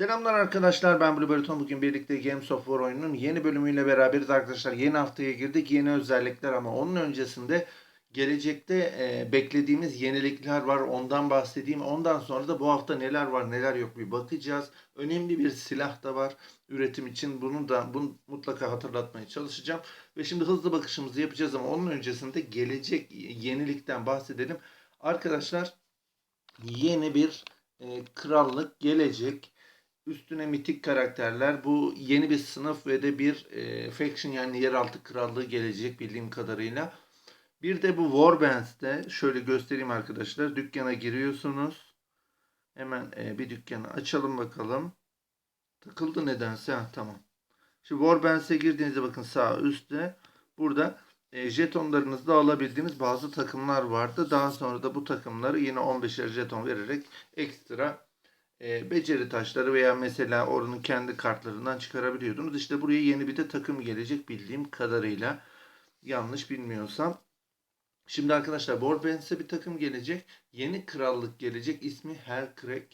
Selamlar arkadaşlar ben Blueberton. Bugün birlikte Games of War oyununun yeni bölümüyle beraberiz arkadaşlar. Yeni haftaya girdik. Yeni özellikler ama onun öncesinde gelecekte e, beklediğimiz yenilikler var. Ondan bahsedeyim. Ondan sonra da bu hafta neler var neler yok bir bakacağız. Önemli bir silah da var üretim için. Bunu da bunu mutlaka hatırlatmaya çalışacağım. Ve şimdi hızlı bakışımızı yapacağız ama onun öncesinde gelecek yenilikten bahsedelim. Arkadaşlar yeni bir e, krallık gelecek. Üstüne mitik karakterler. Bu yeni bir sınıf ve de bir e, faction yani yeraltı krallığı gelecek bildiğim kadarıyla. Bir de bu Warbands'te şöyle göstereyim arkadaşlar. Dükkana giriyorsunuz. Hemen e, bir dükkanı açalım bakalım. Takıldı nedense. Ha, tamam. Şimdi Warbands'e girdiğinizde bakın sağ üstte burada e, jetonlarınızda alabildiğiniz bazı takımlar vardı. Daha sonra da bu takımları yine 15'er jeton vererek ekstra e, beceri taşları veya mesela oranın kendi kartlarından çıkarabiliyordunuz. İşte buraya yeni bir de takım gelecek bildiğim kadarıyla. Yanlış bilmiyorsam. Şimdi arkadaşlar Warbands'e bir takım gelecek. Yeni krallık gelecek. İsmi Hellcrack.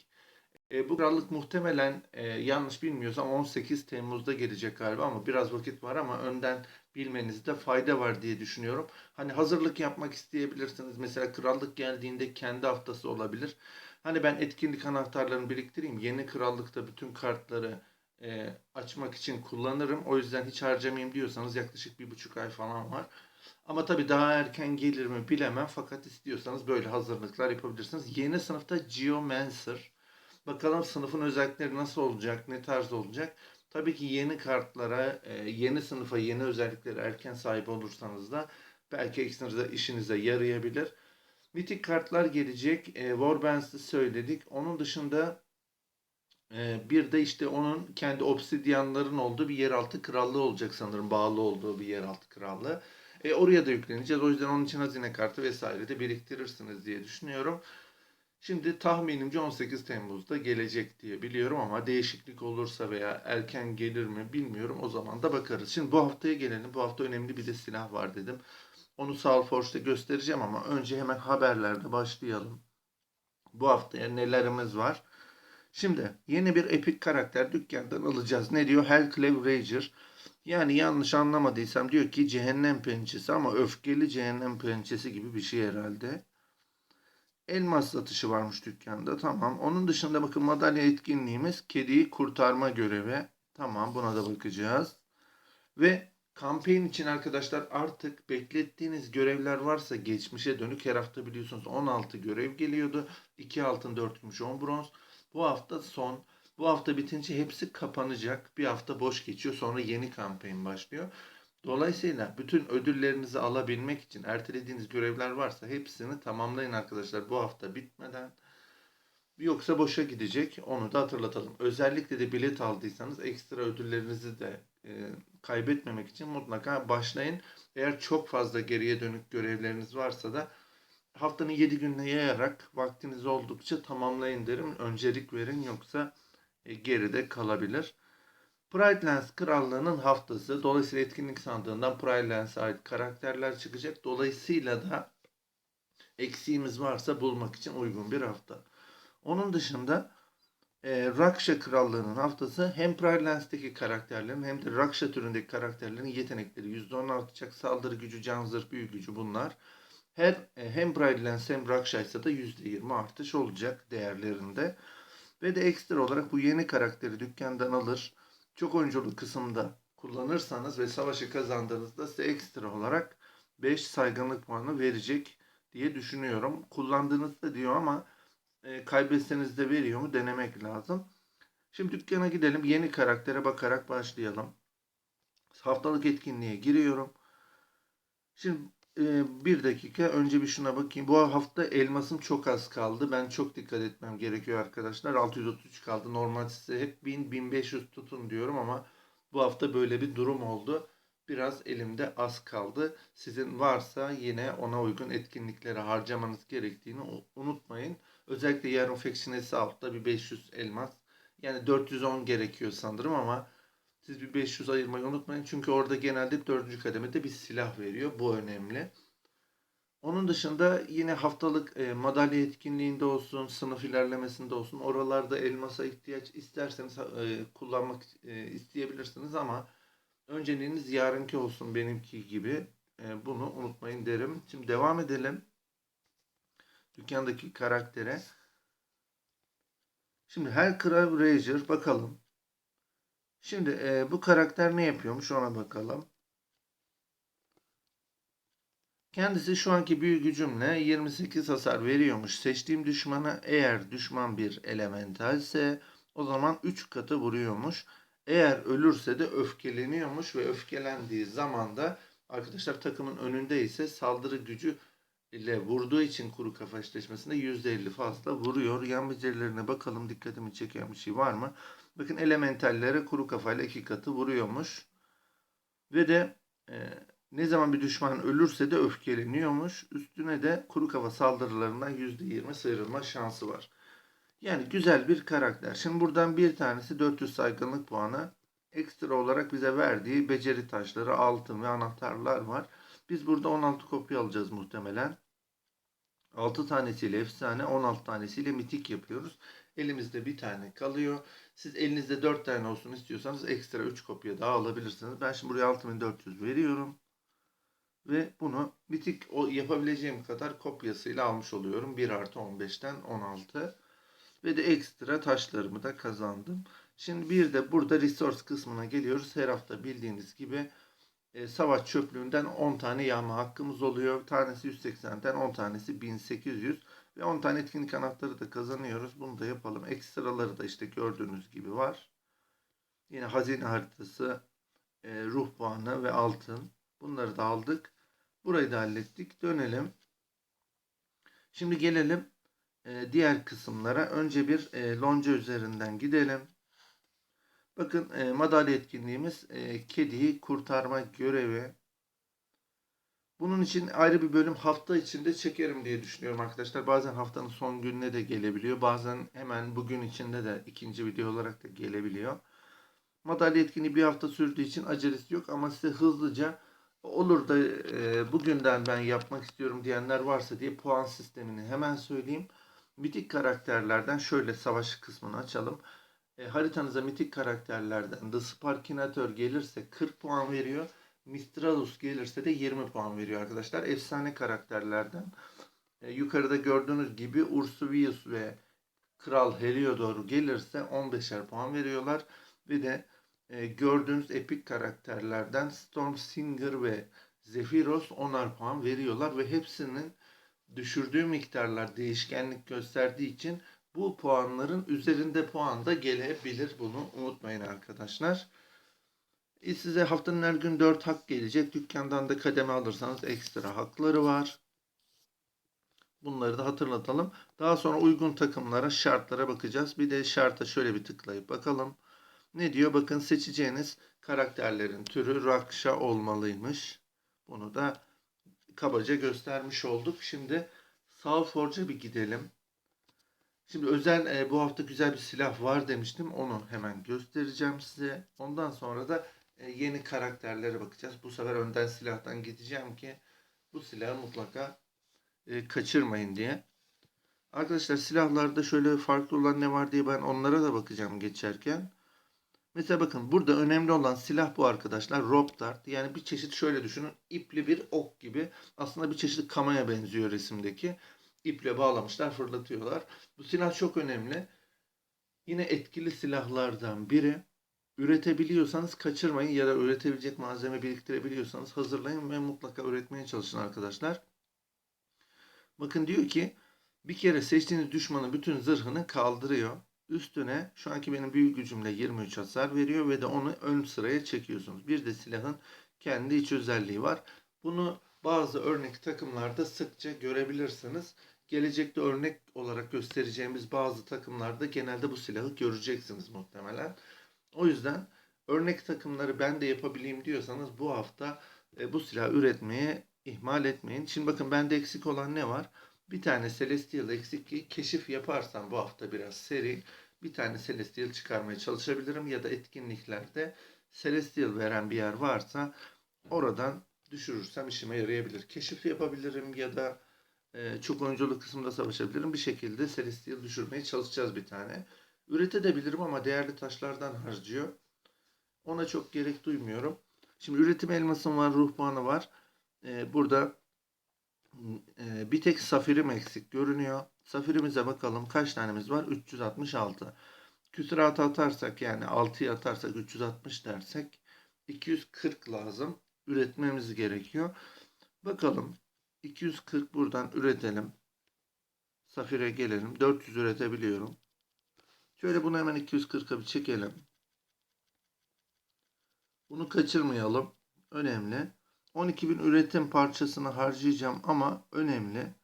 E, bu krallık muhtemelen e, yanlış bilmiyorsam 18 Temmuz'da gelecek galiba ama biraz vakit var ama önden bilmenizde fayda var diye düşünüyorum. Hani hazırlık yapmak isteyebilirsiniz. Mesela krallık geldiğinde kendi haftası olabilir. Hani ben etkinlik anahtarlarını biriktireyim. Yeni krallıkta bütün kartları e, açmak için kullanırım. O yüzden hiç harcamayayım diyorsanız yaklaşık bir buçuk ay falan var. Ama tabii daha erken gelir mi bilemem. Fakat istiyorsanız böyle hazırlıklar yapabilirsiniz. Yeni sınıfta Geomancer. Bakalım sınıfın özellikleri nasıl olacak, ne tarz olacak. Tabii ki yeni kartlara, e, yeni sınıfa, yeni özelliklere erken sahip olursanız da belki eksinizde işinize yarayabilir. Mitik kartlar gelecek. E, Warbands'ı söyledik. Onun dışında e, bir de işte onun kendi obsidyanların olduğu bir yeraltı krallığı olacak sanırım. Bağlı olduğu bir yeraltı krallığı. E, oraya da yükleneceğiz. O yüzden onun için hazine kartı vesaire de biriktirirsiniz diye düşünüyorum. Şimdi tahminimce 18 Temmuz'da gelecek diye biliyorum ama değişiklik olursa veya erken gelir mi bilmiyorum. O zaman da bakarız. Şimdi bu haftaya gelelim. Bu hafta önemli bir de silah var dedim. Onu Salforge'da göstereceğim ama önce hemen haberlerde başlayalım. Bu haftaya nelerimiz var? Şimdi yeni bir epik karakter dükkandan alacağız. Ne diyor? Hellclave Rager. Yani yanlış anlamadıysam diyor ki cehennem pençesi ama öfkeli cehennem pençesi gibi bir şey herhalde. Elmas satışı varmış dükkanda. Tamam. Onun dışında bakın madalya etkinliğimiz kediyi kurtarma görevi. Tamam buna da bakacağız. Ve Kampanya için arkadaşlar artık beklettiğiniz görevler varsa geçmişe dönük her hafta biliyorsunuz 16 görev geliyordu. 2 altın 4 gümüş 10 bronz. Bu hafta son. Bu hafta bitince hepsi kapanacak. Bir hafta boş geçiyor sonra yeni kampanya başlıyor. Dolayısıyla bütün ödüllerinizi alabilmek için ertelediğiniz görevler varsa hepsini tamamlayın arkadaşlar bu hafta bitmeden. Yoksa boşa gidecek. Onu da hatırlatalım. Özellikle de bilet aldıysanız ekstra ödüllerinizi de e, kaybetmemek için mutlaka başlayın. Eğer çok fazla geriye dönük görevleriniz varsa da haftanın 7 gününe yayarak vaktiniz oldukça tamamlayın derim. Öncelik verin yoksa e, geride kalabilir. Pride Lands Krallığı'nın haftası. Dolayısıyla etkinlik sandığından Pride Lands'a ait karakterler çıkacak. Dolayısıyla da eksiğimiz varsa bulmak için uygun bir hafta. Onun dışında e, Raksha Krallığı'nın haftası hem Pride karakterlerin hem de Raksha türündeki karakterlerin yetenekleri %10 artacak. Saldırı gücü, can zırh, büyü gücü bunlar. Her e, hem Pride Lands hem Raksha ise de %20 artış olacak değerlerinde. Ve de ekstra olarak bu yeni karakteri dükkandan alır. Çok oyunculu kısımda kullanırsanız ve savaşı kazandığınızda size ekstra olarak 5 saygınlık puanı verecek diye düşünüyorum. Kullandığınızda diyor ama e, kaybetseniz de veriyor mu denemek lazım. Şimdi dükkana gidelim. Yeni karaktere bakarak başlayalım. Haftalık etkinliğe giriyorum. Şimdi e, bir dakika önce bir şuna bakayım. Bu hafta elmasım çok az kaldı. Ben çok dikkat etmem gerekiyor arkadaşlar. 633 kaldı. Normal size hep 1000-1500 tutun diyorum ama bu hafta böyle bir durum oldu. Biraz elimde az kaldı. Sizin varsa yine ona uygun etkinliklere harcamanız gerektiğini unutmayın. Özellikle yarın Factionesi altta bir 500 elmas. Yani 410 gerekiyor sanırım ama siz bir 500 ayırmayı unutmayın. Çünkü orada genelde 4. kademede bir silah veriyor. Bu önemli. Onun dışında yine haftalık e, madalya etkinliğinde olsun, sınıf ilerlemesinde olsun oralarda elmasa ihtiyaç isterseniz e, kullanmak e, isteyebilirsiniz ama önceliğiniz yarınki olsun benimki gibi. E, bunu unutmayın derim. Şimdi devam edelim. Dükkandaki karaktere. Şimdi Hellcraft Rager bakalım. Şimdi e, bu karakter ne yapıyormuş ona bakalım. Kendisi şu anki büyü gücümle 28 hasar veriyormuş. Seçtiğim düşmana eğer düşman bir elementalse o zaman 3 katı vuruyormuş. Eğer ölürse de öfkeleniyormuş ve öfkelendiği zaman da arkadaşlar takımın önünde ise saldırı gücü ile vurduğu için kuru kafa eşleşmesinde %50 fazla vuruyor. Yan becerilerine bakalım dikkatimi çeken bir şey var mı? Bakın elementallere kuru kafayla iki katı vuruyormuş. Ve de e, ne zaman bir düşman ölürse de öfkeleniyormuş. Üstüne de kuru kafa saldırılarından %20 sıyrılma şansı var. Yani güzel bir karakter. Şimdi buradan bir tanesi 400 saygınlık puanı. Ekstra olarak bize verdiği beceri taşları, altın ve anahtarlar var. Biz burada 16 kopya alacağız muhtemelen. 6 tanesiyle efsane, 16 tanesiyle mitik yapıyoruz. Elimizde bir tane kalıyor. Siz elinizde 4 tane olsun istiyorsanız ekstra 3 kopya daha alabilirsiniz. Ben şimdi buraya 6400 veriyorum. Ve bunu mitik o yapabileceğim kadar kopyasıyla almış oluyorum. 1 artı 15'ten 16. Ve de ekstra taşlarımı da kazandım. Şimdi bir de burada resource kısmına geliyoruz. Her hafta bildiğiniz gibi e, savaş çöplüğünden 10 tane yağma hakkımız oluyor. Tanesi 180'den 10 tanesi 1800 ve 10 tane etkinlik anahtarı da kazanıyoruz. Bunu da yapalım. Ekstraları da işte gördüğünüz gibi var. Yine hazine haritası, e, ruh puanı ve altın. Bunları da aldık. Burayı da hallettik. Dönelim. Şimdi gelelim e, diğer kısımlara. Önce bir e, lonca üzerinden gidelim. Bakın e, madalya etkinliğimiz e, kediyi kurtarma görevi. Bunun için ayrı bir bölüm hafta içinde çekerim diye düşünüyorum arkadaşlar. Bazen haftanın son gününe de gelebiliyor. Bazen hemen bugün içinde de ikinci video olarak da gelebiliyor. Madalya etkinliği bir hafta sürdüğü için acelesi yok ama size hızlıca olur da e, bugünden ben yapmak istiyorum diyenler varsa diye puan sistemini hemen söyleyeyim. Mitik karakterlerden şöyle savaş kısmını açalım. E, haritanıza mitik karakterlerden The Sparkinator gelirse 40 puan veriyor. Mistralus gelirse de 20 puan veriyor arkadaşlar. Efsane karakterlerden. E, yukarıda gördüğünüz gibi Ursuvius ve Kral Heliodor gelirse 15'er puan veriyorlar. Ve de e, gördüğünüz epik karakterlerden Stormsinger ve Zephyros 10'ar puan veriyorlar ve hepsinin düşürdüğü miktarlar değişkenlik gösterdiği için bu puanların üzerinde puan da gelebilir. Bunu unutmayın arkadaşlar. E size haftanın her gün 4 hak gelecek. Dükkandan da kademe alırsanız ekstra hakları var. Bunları da hatırlatalım. Daha sonra uygun takımlara, şartlara bakacağız. Bir de şarta şöyle bir tıklayıp bakalım. Ne diyor? Bakın seçeceğiniz karakterlerin türü Raksha olmalıymış. Bunu da kabaca göstermiş olduk. Şimdi Salforge'a bir gidelim. Şimdi özel e, bu hafta güzel bir silah var demiştim. Onu hemen göstereceğim size. Ondan sonra da e, yeni karakterlere bakacağız. Bu sefer önden silahtan gideceğim ki bu silahı mutlaka e, kaçırmayın diye. Arkadaşlar silahlarda şöyle farklı olan ne var diye ben onlara da bakacağım geçerken. Mesela bakın burada önemli olan silah bu arkadaşlar. Rope dart. Yani bir çeşit şöyle düşünün. ipli bir ok gibi. Aslında bir çeşit kamaya benziyor resimdeki. İple bağlamışlar fırlatıyorlar. Bu silah çok önemli. Yine etkili silahlardan biri. Üretebiliyorsanız kaçırmayın ya da üretebilecek malzeme biriktirebiliyorsanız hazırlayın ve mutlaka üretmeye çalışın arkadaşlar. Bakın diyor ki bir kere seçtiğiniz düşmanın bütün zırhını kaldırıyor. Üstüne şu anki benim büyük gücümle 23 hasar veriyor ve de onu ön sıraya çekiyorsunuz. Bir de silahın kendi iç özelliği var. Bunu bazı örnek takımlarda sıkça görebilirsiniz. Gelecekte örnek olarak göstereceğimiz bazı takımlarda genelde bu silahı göreceksiniz muhtemelen. O yüzden örnek takımları ben de yapabileyim diyorsanız bu hafta e, bu silahı üretmeye ihmal etmeyin. Şimdi bakın bende eksik olan ne var? Bir tane Celestial eksik ki keşif yaparsam bu hafta biraz seri bir tane Celestial çıkarmaya çalışabilirim ya da etkinliklerde Celestial veren bir yer varsa oradan düşürürsem işime yarayabilir. Keşif yapabilirim ya da e, çok oyunculuk kısmında savaşabilirim. Bir şekilde Celestial düşürmeye çalışacağız bir tane. Üretebilirim ama değerli taşlardan harcıyor. Ona çok gerek duymuyorum. Şimdi üretim elmasım var, ruh puanı var. E, burada e, bir tek safirim eksik görünüyor. Safirimize bakalım kaç tanemiz var? 366. Küsuratı atarsak yani 6'yı atarsak 360 dersek 240 lazım. Üretmemiz gerekiyor. Bakalım 240 buradan üretelim. Safire gelelim. 400 üretebiliyorum. Şöyle bunu hemen 240'a bir çekelim. Bunu kaçırmayalım. Önemli. 12.000 üretim parçasını harcayacağım ama önemli.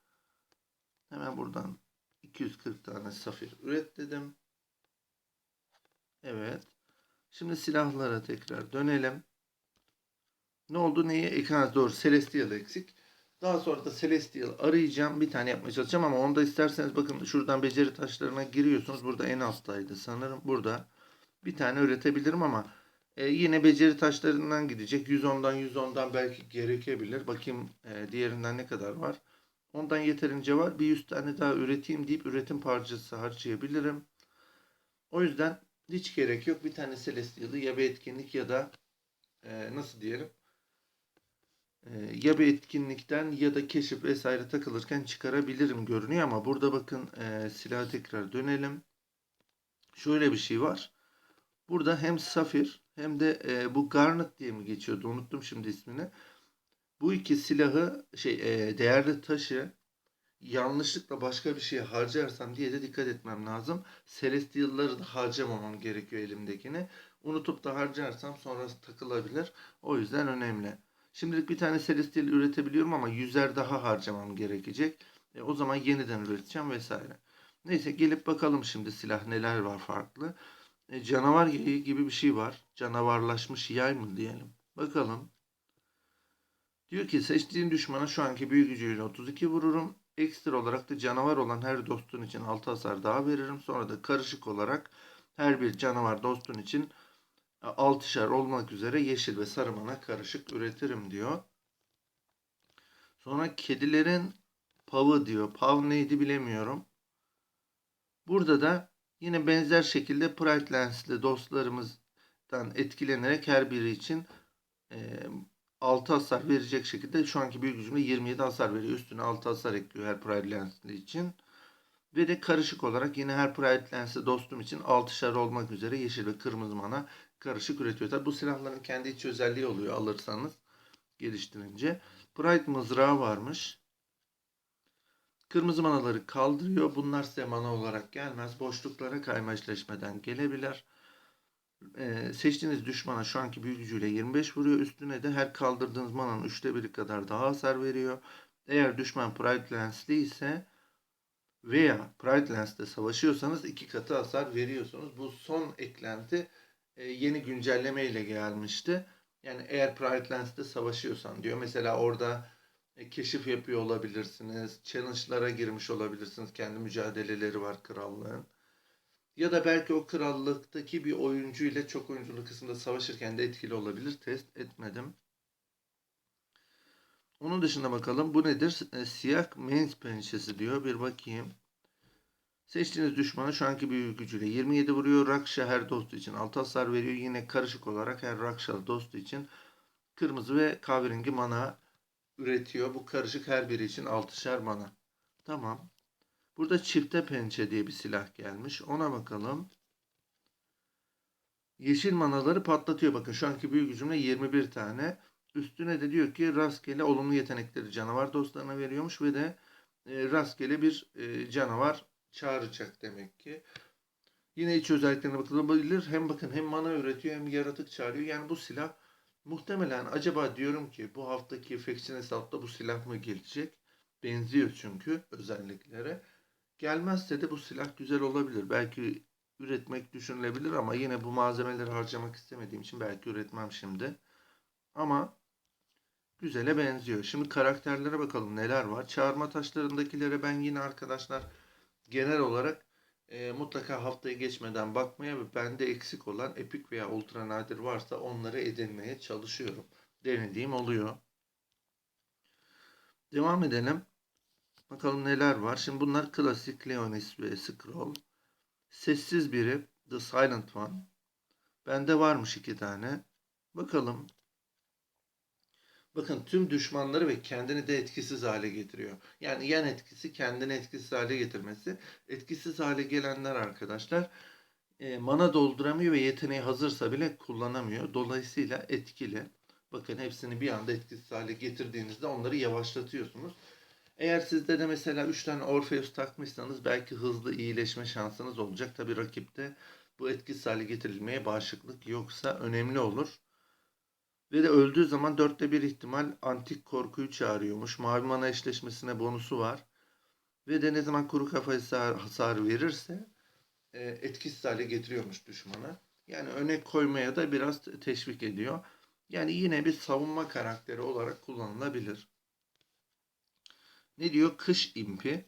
Hemen buradan 240 tane safir üret dedim. Evet. Şimdi silahlara tekrar dönelim. Ne oldu? Neyi? Ekran doğru. Celestial eksik. Daha sonra da Celestial arayacağım. Bir tane yapmaya çalışacağım ama onu da isterseniz bakın şuradan beceri taşlarına giriyorsunuz. Burada en alttaydı sanırım. Burada bir tane üretebilirim ama e, yine beceri taşlarından gidecek. 110'dan 110'dan belki gerekebilir. Bakayım e, diğerinden ne kadar var. Ondan yeterince var. Bir 100 tane daha üreteyim deyip üretim parçası harcayabilirim. O yüzden hiç gerek yok. Bir tane Celestial'ı ya bir etkinlik ya da e, nasıl diyelim ya bir etkinlikten ya da keşif vesaire takılırken çıkarabilirim görünüyor ama burada bakın e, silaha tekrar dönelim. Şöyle bir şey var. Burada hem safir hem de e, bu garnet diye mi geçiyordu unuttum şimdi ismini. Bu iki silahı şey e, değerli taşı yanlışlıkla başka bir şeye harcarsam diye de dikkat etmem lazım. Celestial'ları da harcamamam gerekiyor elimdekini. Unutup da harcarsam sonra takılabilir. O yüzden önemli. Şimdilik bir tane Celestial üretebiliyorum ama yüzer daha harcamam gerekecek. E, o zaman yeniden üreteceğim vesaire. Neyse gelip bakalım şimdi silah neler var farklı. E, canavar yayı gibi bir şey var. Canavarlaşmış yay mı diyelim. Bakalım. Diyor ki seçtiğin düşmana şu anki büyük gücüyle 32 vururum. Ekstra olarak da canavar olan her dostun için 6 hasar daha veririm. Sonra da karışık olarak her bir canavar dostun için 6'şer olmak üzere yeşil ve sarı mana karışık üretirim diyor. Sonra kedilerin pavı diyor. Pav neydi bilemiyorum. Burada da yine benzer şekilde Pride Lens'li dostlarımızdan etkilenerek her biri için e, 6 hasar verecek şekilde şu anki büyük gücümle 27 hasar veriyor. Üstüne 6 hasar ekliyor her Pride Lens'li için. Ve de karışık olarak yine her Pride Lens'li dostum için 6'şer olmak üzere yeşil ve kırmızı mana karışık üretiyor. Tabi bu silahların kendi iç özelliği oluyor alırsanız geliştirince. Pride mızrağı varmış. Kırmızı manaları kaldırıyor. Bunlar size mana olarak gelmez. Boşluklara kaymaşleşmeden gelebilir. Ee, seçtiğiniz düşmana şu anki büyük gücüyle 25 vuruyor. Üstüne de her kaldırdığınız mananın üçte biri kadar daha hasar veriyor. Eğer düşman Pride Lens'li ise veya Pride Lens'te savaşıyorsanız iki katı hasar veriyorsunuz. Bu son eklenti yeni güncelleme ile gelmişti. Yani eğer Pride Lens'te savaşıyorsan diyor. Mesela orada e, keşif yapıyor olabilirsiniz. Challenge'lara girmiş olabilirsiniz. Kendi mücadeleleri var krallığın. Ya da belki o krallıktaki bir oyuncu ile çok oyunculu kısımda savaşırken de etkili olabilir. Test etmedim. Onun dışında bakalım. Bu nedir? E, siyah mains pençesi diyor. Bir bakayım. Seçtiğiniz düşmanı şu anki büyük gücüyle 27 vuruyor. Raksha her dostu için 6 hasar veriyor. Yine karışık olarak her Raksha dostu için kırmızı ve kahverengi mana üretiyor. Bu karışık her biri için 6'şer mana. Tamam. Burada çifte pençe diye bir silah gelmiş. Ona bakalım. Yeşil manaları patlatıyor. Bakın şu anki büyük gücümle 21 tane. Üstüne de diyor ki rastgele olumlu yetenekleri canavar dostlarına veriyormuş ve de e, rastgele bir e, canavar çağıracak demek ki. Yine iç özelliklerine bakılabilir. Hem bakın hem mana üretiyor hem yaratık çağırıyor. Yani bu silah muhtemelen acaba diyorum ki bu haftaki Faction hesapta bu silah mı gelecek? Benziyor çünkü özelliklere. Gelmezse de bu silah güzel olabilir. Belki üretmek düşünülebilir ama yine bu malzemeleri harcamak istemediğim için belki üretmem şimdi. Ama güzele benziyor. Şimdi karakterlere bakalım neler var. Çağırma taşlarındakilere ben yine arkadaşlar genel olarak e, mutlaka haftayı geçmeden bakmaya ve bende eksik olan epik veya ultra nadir varsa onları edinmeye çalışıyorum. Denediğim oluyor. Devam edelim. Bakalım neler var. Şimdi bunlar klasik Leonis ve Scroll. Sessiz biri. The Silent One. Bende varmış iki tane. Bakalım. Bakın tüm düşmanları ve kendini de etkisiz hale getiriyor. Yani yan etkisi kendini etkisiz hale getirmesi. Etkisiz hale gelenler arkadaşlar e, mana dolduramıyor ve yeteneği hazırsa bile kullanamıyor. Dolayısıyla etkili. Bakın hepsini bir anda etkisiz hale getirdiğinizde onları yavaşlatıyorsunuz. Eğer sizde de mesela 3 tane Orpheus takmışsanız belki hızlı iyileşme şansınız olacak. Tabi rakipte bu etkisiz hale getirilmeye bağışıklık yoksa önemli olur. Ve de öldüğü zaman dörtte bir ihtimal antik korkuyu çağırıyormuş. Mavi mana eşleşmesine bonusu var. Ve de ne zaman kuru kafa hasar, verirse e, etkisiz hale getiriyormuş düşmanı. Yani öne koymaya da biraz teşvik ediyor. Yani yine bir savunma karakteri olarak kullanılabilir. Ne diyor? Kış impi.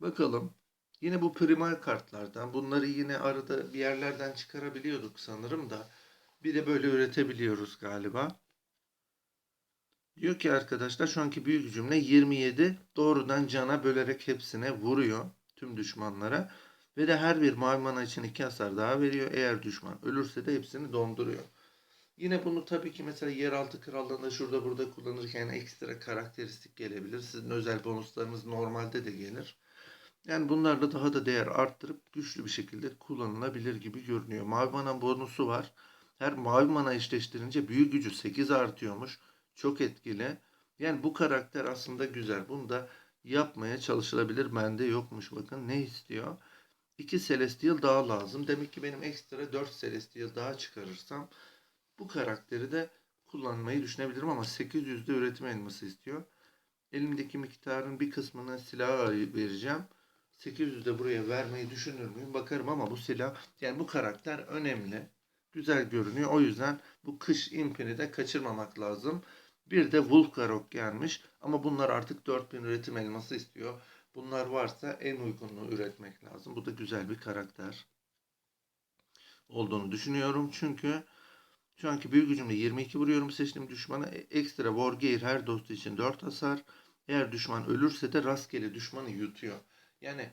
Bakalım. Yine bu primal kartlardan. Bunları yine arada bir yerlerden çıkarabiliyorduk sanırım da. Bir de böyle üretebiliyoruz galiba. Diyor ki arkadaşlar şu anki büyük cümle 27 doğrudan cana bölerek hepsine vuruyor. Tüm düşmanlara. Ve de her bir mavi mana için iki hasar daha veriyor. Eğer düşman ölürse de hepsini donduruyor. Yine bunu tabii ki mesela yeraltı krallığında şurada burada kullanırken ekstra karakteristik gelebilir. Sizin özel bonuslarınız normalde de gelir. Yani bunlarla daha da değer arttırıp güçlü bir şekilde kullanılabilir gibi görünüyor. Mavi bonusu var. Her mavi mana eşleştirince büyü gücü 8 artıyormuş. Çok etkili. Yani bu karakter aslında güzel. Bunu da yapmaya çalışılabilir. Bende yokmuş bakın. Ne istiyor? 2 Celestial daha lazım. Demek ki benim ekstra 4 Celestial daha çıkarırsam bu karakteri de kullanmayı düşünebilirim ama 800'de üretim elması istiyor. Elimdeki miktarın bir kısmını silaha vereceğim. 800'de buraya vermeyi düşünür müyüm? Bakarım ama bu silah yani bu karakter önemli. Güzel görünüyor. O yüzden bu kış impini de kaçırmamak lazım. Bir de Vulkarok gelmiş. Ama bunlar artık 4000 üretim elması istiyor. Bunlar varsa en uygununu üretmek lazım. Bu da güzel bir karakter olduğunu düşünüyorum. Çünkü şu anki büyük gücümle 22 vuruyorum seçtiğim düşmana. E, Ekstra Wargear her dostu için 4 hasar. Eğer düşman ölürse de rastgele düşmanı yutuyor. Yani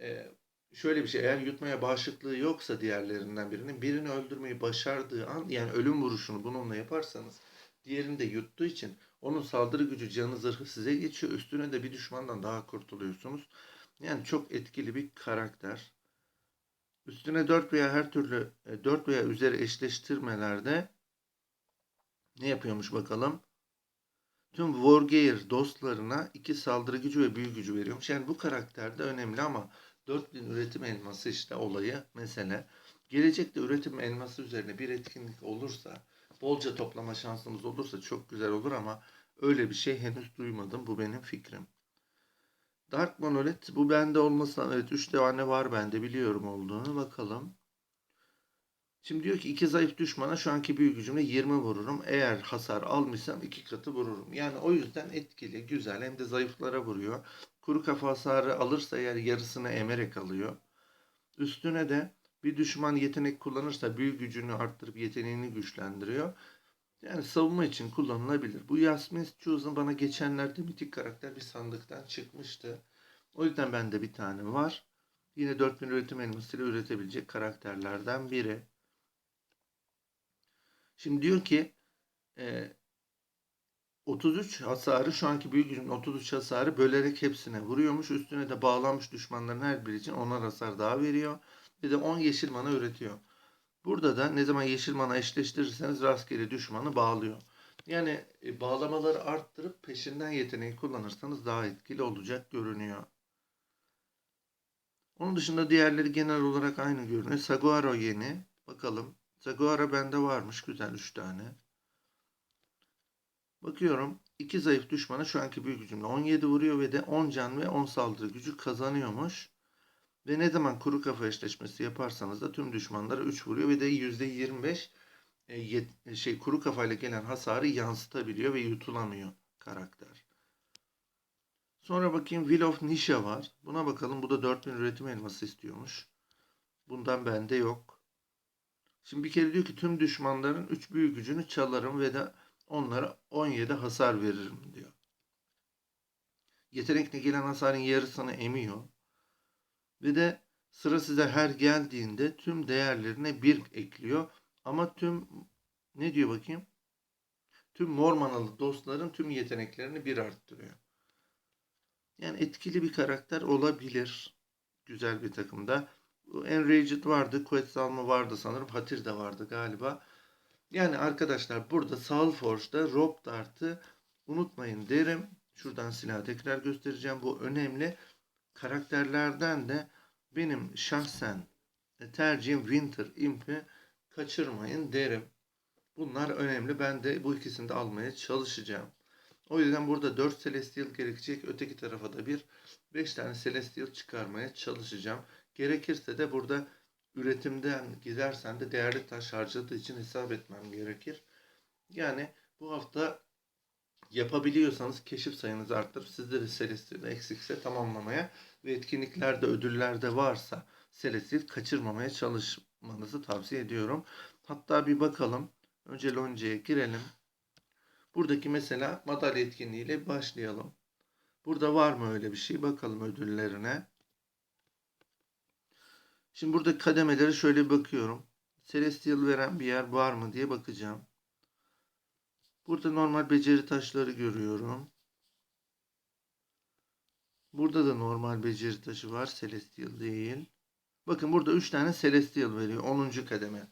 e, şöyle bir şey eğer yutmaya bağışıklığı yoksa diğerlerinden birinin birini öldürmeyi başardığı an yani ölüm vuruşunu bununla yaparsanız diğerini de yuttuğu için onun saldırı gücü canı zırhı size geçiyor. Üstüne de bir düşmandan daha kurtuluyorsunuz. Yani çok etkili bir karakter. Üstüne 4 veya her türlü 4 veya üzeri eşleştirmelerde ne yapıyormuş bakalım. Tüm Wargear dostlarına 2 saldırı gücü ve büyü gücü veriyormuş. Yani bu karakter de önemli ama 4000 üretim elması işte olayı mesele. Gelecekte üretim elması üzerine bir etkinlik olursa, bolca toplama şansımız olursa çok güzel olur ama öyle bir şey henüz duymadım. Bu benim fikrim. Dark Monolith bu bende olmasına evet 3 tane var bende biliyorum olduğunu bakalım. Şimdi diyor ki iki zayıf düşmana şu anki büyük gücümle 20 vururum. Eğer hasar almışsam iki katı vururum. Yani o yüzden etkili, güzel hem de zayıflara vuruyor. Kuru kafa hasarı alırsa eğer yarısını emerek alıyor. Üstüne de bir düşman yetenek kullanırsa büyük gücünü arttırıp yeteneğini güçlendiriyor. Yani savunma için kullanılabilir. Bu Yasmin Chosen bana geçenlerde mitik karakter bir sandıktan çıkmıştı. O yüzden bende bir tane var. Yine 4000 üretim elmasıyla üretebilecek karakterlerden biri. Şimdi diyor ki e, 33 hasarı şu anki büyük gücün 33 hasarı bölerek hepsine vuruyormuş. Üstüne de bağlanmış düşmanların her biri için 10'ar hasar daha veriyor. Bir de 10 yeşil mana üretiyor. Burada da ne zaman yeşil mana eşleştirirseniz rastgele düşmanı bağlıyor. Yani e, bağlamaları arttırıp peşinden yeteneği kullanırsanız daha etkili olacak görünüyor. Onun dışında diğerleri genel olarak aynı görünüyor. Saguaro yeni. Bakalım. Saguaro bende varmış. Güzel 3 tane. Bakıyorum. 2 zayıf düşmanı şu anki büyük gücümle 17 vuruyor ve de 10 can ve 10 saldırı gücü kazanıyormuş. Ve ne zaman kuru kafa eşleşmesi yaparsanız da tüm düşmanlara 3 vuruyor ve de %25 e, yet, şey kuru kafayla gelen hasarı yansıtabiliyor ve yutulamıyor karakter. Sonra bakayım Will of Nisha var. Buna bakalım. Bu da 4000 üretim elması istiyormuş. Bundan bende yok. Şimdi bir kere diyor ki tüm düşmanların 3 büyük gücünü çalarım ve de onlara 17 hasar veririm diyor. yetenekle gelen hasarın yarısını emiyor. Ve de sıra size her geldiğinde tüm değerlerine bir ekliyor. Ama tüm ne diyor bakayım? Tüm mor manalı dostların tüm yeteneklerini bir arttırıyor. Yani etkili bir karakter olabilir. Güzel bir takımda. Enraged vardı. Quetzalma vardı sanırım. Hatir de vardı galiba. Yani arkadaşlar burada Soulforge'da Rob Dart'ı unutmayın derim. Şuradan silahı tekrar göstereceğim. Bu önemli. Karakterlerden de benim şahsen tercihim Winter Imp'i kaçırmayın derim. Bunlar önemli. Ben de bu ikisini de almaya çalışacağım. O yüzden burada 4 Celestial gerekecek. Öteki tarafa da bir 5 tane Celestial çıkarmaya çalışacağım. Gerekirse de burada üretimden gidersen de değerli taş harcadığı için hesap etmem gerekir. Yani bu hafta yapabiliyorsanız keşif sayınızı arttırıp sizleri Celestial'de eksikse tamamlamaya ve etkinliklerde ödüllerde varsa Celestial kaçırmamaya çalışmanızı tavsiye ediyorum. Hatta bir bakalım. Önce Lonce'ye girelim. Buradaki mesela madalya etkinliğiyle başlayalım. Burada var mı öyle bir şey? Bakalım ödüllerine. Şimdi burada kademeleri şöyle bakıyorum. Celestial veren bir yer var mı diye bakacağım. Burada normal beceri taşları görüyorum. Burada da normal beceri taşı var. Celestial değil. Bakın burada 3 tane Celestial veriyor. 10. kademe.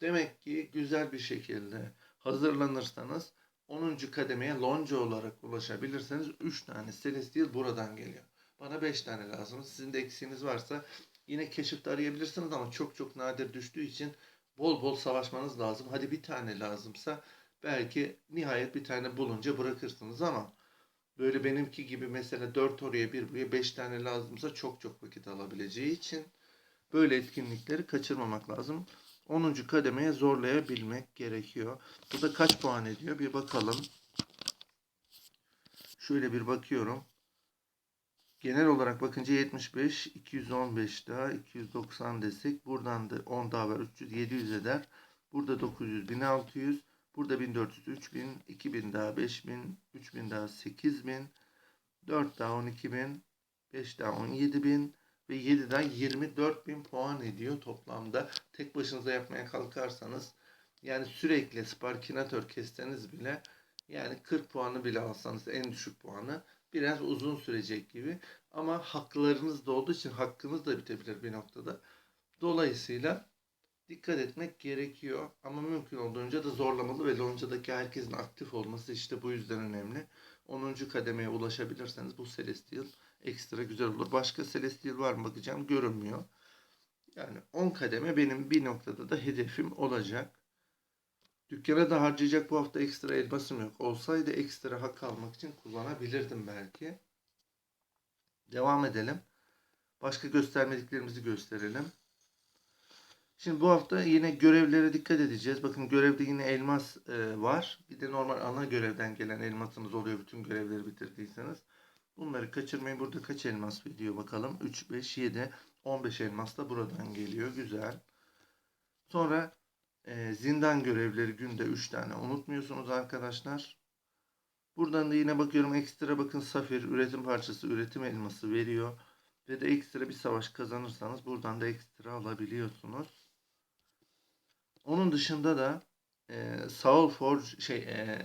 Demek ki güzel bir şekilde hazırlanırsanız 10. kademeye lonca olarak ulaşabilirseniz 3 tane Celestial buradan geliyor. Bana 5 tane lazım. Sizin de eksiğiniz varsa yine keşifte arayabilirsiniz ama çok çok nadir düştüğü için bol bol savaşmanız lazım. Hadi bir tane lazımsa belki nihayet bir tane bulunca bırakırsınız ama böyle benimki gibi mesela 4 oraya 1 buraya 5 tane lazımsa çok çok vakit alabileceği için böyle etkinlikleri kaçırmamak lazım. 10. kademeye zorlayabilmek gerekiyor. Bu da kaç puan ediyor? Bir bakalım. Şöyle bir bakıyorum. Genel olarak bakınca 75, 215 daha, 290 desek. Buradan da 10 daha var. 300, 700 eder. Burada 900, 1600. Burada 1400, 3000, 2000 daha 5000, 3000 daha 8000, 4 daha 12000, 5 daha 17000 ve 7'den 24 bin puan ediyor toplamda. Tek başınıza yapmaya kalkarsanız yani sürekli sparkinatör kesseniz bile yani 40 puanı bile alsanız en düşük puanı biraz uzun sürecek gibi. Ama haklarınız da olduğu için hakkınız da bitebilir bir noktada. Dolayısıyla dikkat etmek gerekiyor. Ama mümkün olduğunca da zorlamalı ve loncadaki herkesin aktif olması işte bu yüzden önemli. 10. kademeye ulaşabilirseniz bu Celestial ekstra güzel olur. Başka Celestial var mı bakacağım görünmüyor. Yani 10 kademe benim bir noktada da hedefim olacak. Dükkana da harcayacak bu hafta ekstra elmasım yok. Olsaydı ekstra hak almak için kullanabilirdim belki. Devam edelim. Başka göstermediklerimizi gösterelim. Şimdi bu hafta yine görevlere dikkat edeceğiz. Bakın görevde yine elmas e, var. Bir de normal ana görevden gelen elmasınız oluyor bütün görevleri bitirdiyseniz. Bunları kaçırmayın. Burada kaç elmas video bakalım. 3, 5, 7, 15 elmas da buradan geliyor. Güzel. Sonra e, zindan görevleri günde 3 tane unutmuyorsunuz arkadaşlar. Buradan da yine bakıyorum ekstra bakın safir üretim parçası üretim elması veriyor. Ve de ekstra bir savaş kazanırsanız buradan da ekstra alabiliyorsunuz. Onun dışında da e, Saul Forge şey e,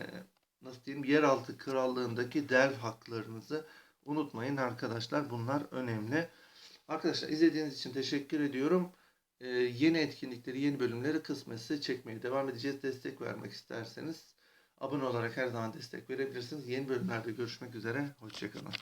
nasıl diyeyim yeraltı krallığındaki dev haklarınızı unutmayın arkadaşlar. Bunlar önemli. Arkadaşlar izlediğiniz için teşekkür ediyorum. Ee, yeni etkinlikleri, yeni bölümleri kısmetse çekmeye devam edeceğiz. Destek vermek isterseniz abone olarak her zaman destek verebilirsiniz. Yeni bölümlerde görüşmek üzere. Hoşçakalın.